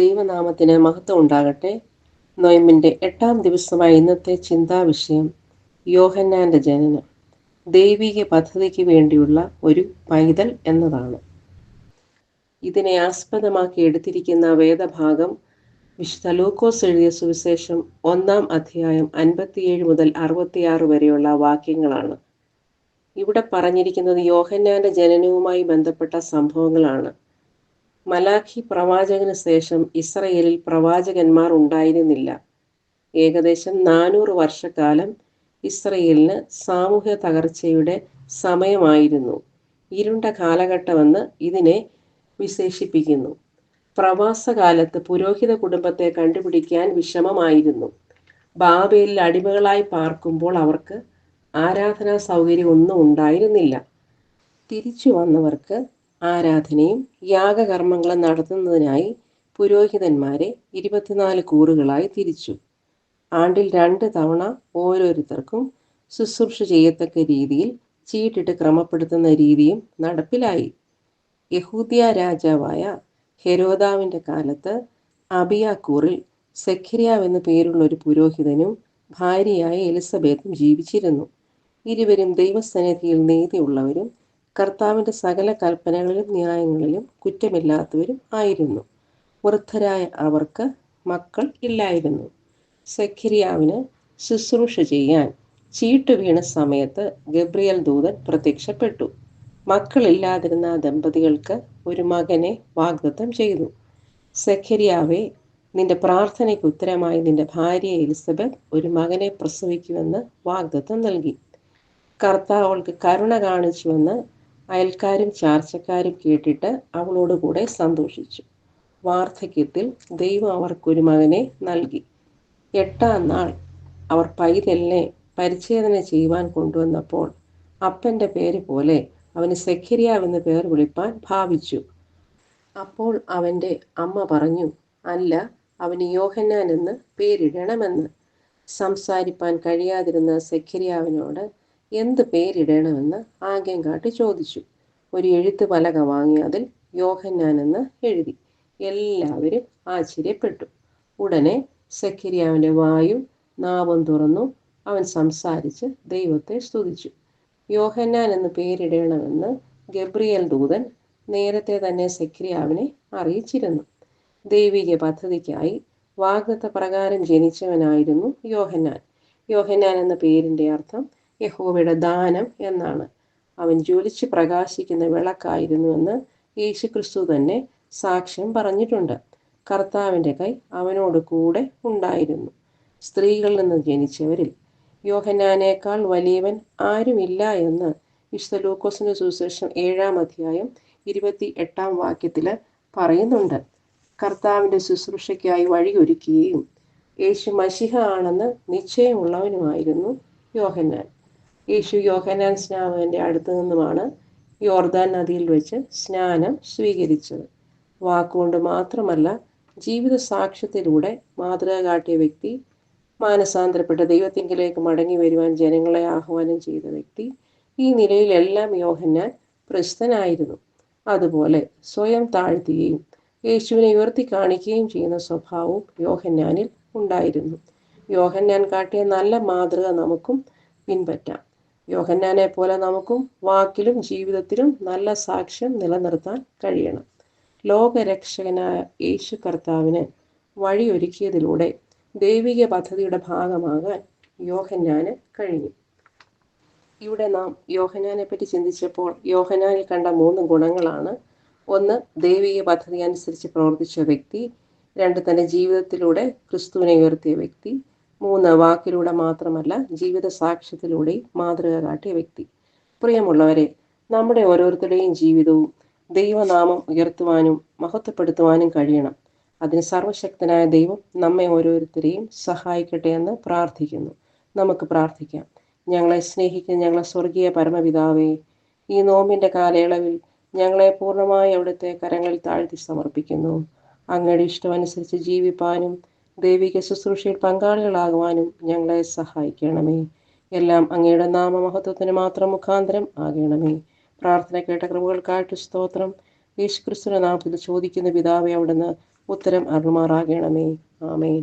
ദൈവനാമത്തിന് മഹത്വം ഉണ്ടാകട്ടെ. നൊയമ്പിന്റെ എട്ടാം ദിവസമായ ഇന്നത്തെ ചിന്താവിഷയം യോഹന്നാന്റെ ജനനം. ദൈവിക പദ്ധതിക്ക് വേണ്ടിയുള്ള ഒരു പൈതൽ എന്നതാണ്. ഇതിനെ ആസ്പദമാക്കി എടുത്തിരിക്കുന്ന വേദഭാഗം വിശുദ്ധ ലൂക്കോസ് എഴുതിയ സുവിശേഷം ഒന്നാം അധ്യായം അൻപത്തിയേഴ് മുതൽ അറുപത്തിയാറ് വരെയുള്ള വാക്യങ്ങളാണ്. ഇവിടെ പറഞ്ഞിരിക്കുന്നത് യോഹന്നാന്റെ ജനനവുമായി ബന്ധപ്പെട്ട സംഭവങ്ങളാണ്. മലാഖി പ്രവാചകന് ശേഷം ഇസ്രയേലിൽ പ്രവാചകന്മാർ ഉണ്ടായിരുന്നില്ല. ഏകദേശം നാനൂറ് വർഷക്കാലം ഇസ്രയേലിന് സാമൂഹ്യ തകർച്ചയുടെ സമയമായിരുന്നു. ഇരുണ്ട കാലഘട്ടമെന്ന് ഇതിനെ വിശേഷിപ്പിക്കുന്നു. പ്രവാസകാലത്ത് പുരോഹിത കുടുംബത്തെ കണ്ടുപിടിക്കാൻ വിഷമമായിരുന്നു. ബാബേലിൽ അടിമകളായി പാർക്കുമ്പോൾ അവർക്ക് ആരാധനാ സൗകര്യം ഒന്നും ഉണ്ടായിരുന്നില്ല. തിരിച്ചു വന്നവർക്ക് ആരാധനയും യാഗകർമ്മങ്ങളും നടത്തുന്നതിനായി പുരോഹിതന്മാരെ ഇരുപത്തിനാല് കൂറുകളായി തിരിച്ചു. ആണ്ടിൽ രണ്ട് തവണ ഓരോരുത്തർക്കും ശുശ്രൂഷ ചെയ്യത്തക്ക രീതിയിൽ ചീട്ടിട്ട് ക്രമപ്പെടുത്തുന്ന രീതിയും നടപ്പിലായി. യഹൂദിയ രാജാവായ ഹെരോദാവിന്റെ കാലത്ത് അബിയാക്കൂറിൽ സെഖരിയാവ് എന്നു പേരുള്ള ഒരു പുരോഹിതനും ഭാര്യയായ എലിസബത്തും ജീവിച്ചിരുന്നു. ഇരുവരും ദൈവസന്നിധിയിൽ നീതിയുള്ളവരും കർത്താവിന്റെ സകല കൽപ്പനകളിലും ന്യായങ്ങളിലും കുറ്റമില്ലാത്തവരും ആയിരുന്നു. വൃദ്ധരായ അവർക്ക് മക്കൾ ഇല്ലായിരുന്നു. സഖിരിയാവിന് ശുശ്രൂഷ ചെയ്യാൻ ചീട്ടു വീണ സമയത്ത് ഗബ്രിയൽ ദൂതൻ പ്രത്യക്ഷപ്പെട്ടു. മക്കളില്ലാതിരുന്ന ദമ്പതികൾക്ക് ഒരു മകനെ വാഗ്ദത്തം ചെയ്തു. സഖരിയാവെ നിന്റെ പ്രാർത്ഥനയ്ക്ക് ഉത്തരമായി നിന്റെ ഭാര്യ എലിസബത്ത് ഒരു മകനെ പ്രസവിക്കുമെന്ന് വാഗ്ദത്തം നൽകി. കർത്താവൾക്ക് കരുണ കാണിച്ചുവെന്ന് അയൽക്കാരും ചാർച്ചക്കാരും കേട്ടിട്ട് അവളോട് കൂടെ സന്തോഷിച്ചു. വാർദ്ധക്യത്തിൽ ദൈവം അവർക്കൊരു മകനെ നൽകി. എട്ടാം നാൾ അവർ പൈതലിനെ പരിച്ഛേദന ചെയ്യുവാൻ കൊണ്ടുവന്നപ്പോൾ അപ്പന്റെ പേര് പോലെ അവന് സെഖരിയാവ് എന്ന് പേർ വിളിപ്പാൻ ഭാവിച്ചു. അപ്പോൾ അവന്റെ അമ്മ പറഞ്ഞു അല്ല അവന് യോഹന്നാൻ എന്ന് പേരിടണമെന്ന്. സംസാരിപ്പാൻ കഴിയാതിരുന്ന സെഖരിയാവിനോട് എന്ത് പേരിടണമെന്ന് ആംഗ്യം കാട്ടി ചോദിച്ചു. ഒരു എഴുത്ത് പലക വാങ്ങി അതിൽ യോഹന്നാൻ എന്ന് എഴുതി. എല്ലാവരും ആശ്ചര്യപ്പെട്ടു. ഉടനെ സെഖരിയാവിന്റെ വായു നാവും തുറന്നു അവൻ സംസാരിച്ച് ദൈവത്തെ സ്തുതിച്ചു. യോഹന്നാൻ എന്ന് പേരിടണമെന്ന് ഗബ്രിയൽ ദൂതൻ നേരത്തെ തന്നെ സെക്രിയാവിനെ അറിയിച്ചിരുന്നു. ദൈവിക പദ്ധതിക്കായി വാഗ്ദത്ത പ്രകാരം ജനിച്ചവനായിരുന്നു യോഹന്നാൻ. യോഹന്നാൻ എന്ന പേരിന്റെ അർത്ഥം യഹോവയുടെ ദാനം എന്നാണ്. അവൻ ജ്വലിച്ച് പ്രകാശിക്കുന്ന വിളക്കായിരുന്നുവെന്ന് യേശുക്രിസ്തു തന്നെ സാക്ഷ്യം പറഞ്ഞിട്ടുണ്ട്. കർത്താവിന്റെ കൈ അവനോട് കൂടെ ഉണ്ടായിരുന്നു. സ്ത്രീകളിൽ നിന്ന് ജനിച്ചവരിൽ യോഹനാനേക്കാൾ വലിയവൻ ആരുമില്ല എന്ന് വിശുദ്ധ ലൂക്കോസിന്റെ സുശേഷം ഏഴാം അധ്യായം ഇരുപത്തി എട്ടാം വാക്യത്തിൽ പറയുന്നുണ്ട്. കർത്താവിന്റെ ശുശ്രൂഷയ്ക്കായി വഴിയൊരുക്കുകയും യേശു മഷിഹ ആണെന്ന് നിശ്ചയമുള്ളവനുമായിരുന്നു യോഹന്നാൻ. യേശു യോഹനാൻ സ്നാവന്റെ അടുത്തു നിന്നുമാണ് യോർദാൻ നദിയിൽ വെച്ച് സ്നാനം സ്വീകരിച്ചത്. വാക്കുകൊണ്ട് മാത്രമല്ല ജീവിത സാക്ഷ്യത്തിലൂടെ മാതൃക കാട്ടിയ വ്യക്തി മാനസാന്തരപ്പെട്ട ദൈവത്തിങ്കിലേക്ക് മടങ്ങി വരുവാൻ ജനങ്ങളെ ആഹ്വാനം ചെയ്ത വ്യക്തി ഈ നിലയിലെല്ലാം യോഹന്നാൻ പ്രസ്തനായിരുന്നു അതുപോലെ സ്വയം താഴ്ത്തുകയും യേശുവിനെ ഉയർത്തി കാണിക്കുകയും ചെയ്യുന്ന സ്വഭാവവും യോഹന്നാനിൽ ഉണ്ടായിരുന്നു. യോഹന്നാൻ കാട്ടിയ നല്ല മാതൃക നമുക്കും പിൻപറ്റാം. യോഹന്നാനെ പോലെ നമുക്കും വാക്കിലും ജീവിതത്തിലും നല്ല സാക്ഷ്യം നിലനിർത്താൻ കഴിയണം. ലോകരക്ഷകനായ യേശു കർത്താവിന് വഴിയൊരുക്കിയതിലൂടെ ദൈവിക പദ്ധതിയുടെ ഭാഗമാകാൻ യോഹന്നാന് കഴിഞ്ഞു. ഇവിടെ നാം യോഹനാനെ പറ്റി ചിന്തിച്ചപ്പോൾ യോഹനാനിൽ കണ്ട മൂന്ന് ഗുണങ്ങളാണ്. ഒന്ന് ദൈവിക പദ്ധതി അനുസരിച്ച് പ്രവർത്തിച്ച വ്യക്തി. രണ്ട് തന്റെ ജീവിതത്തിലൂടെ ക്രിസ്തുവിനെ ഉയർത്തിയ വ്യക്തി. മൂന്ന് വാക്കിലൂടെ മാത്രമല്ല ജീവിത സാക്ഷ്യത്തിലൂടെ മാതൃക കാട്ടിയ വ്യക്തി. പ്രിയമുള്ളവരെ നമ്മുടെ ഓരോരുത്തരുടെയും ജീവിതവും ദൈവനാമം ഉയർത്തുവാനും മഹത്വപ്പെടുത്തുവാനും കഴിയണം. അതിന് സർവശക്തനായ ദൈവം നമ്മെ ഓരോരുത്തരെയും സഹായിക്കട്ടെ എന്ന് പ്രാർത്ഥിക്കുന്നു. നമുക്ക് പ്രാർത്ഥിക്കാം. ഞങ്ങളെ സ്നേഹിക്കുന്ന ഞങ്ങളെ സ്വർഗീയ പരമപിതാവേ ഈ നോമ്പിന്റെ കാലയളവിൽ ഞങ്ങളെ പൂർണമായി അവിടുത്തെ കരങ്ങളിൽ താഴ്ത്തി സമർപ്പിക്കുന്നു. അങ്ങയുടെ ഇഷ്ടമനുസരിച്ച് ജീവിപ്പാനും ദൈവിക ശുശ്രൂഷയിൽ പങ്കാളികളാകുവാനും ഞങ്ങളെ സഹായിക്കണമേ. എല്ലാം അങ്ങയുടെ നാമമഹത്വത്തിന് മാത്രം മുഖാന്തരം ആകണമേ. പ്രാർത്ഥന കേട്ട കൃപകൾക്കായിട്ട് സ്തോത്രം. യേശുക്രിസ്തുവിനെ നാമത്തിൽ ചോദിക്കുന്ന പിതാവെ അവിടുന്ന് ഉത്തരം അരുമാറാകണമേ ആമേൻ.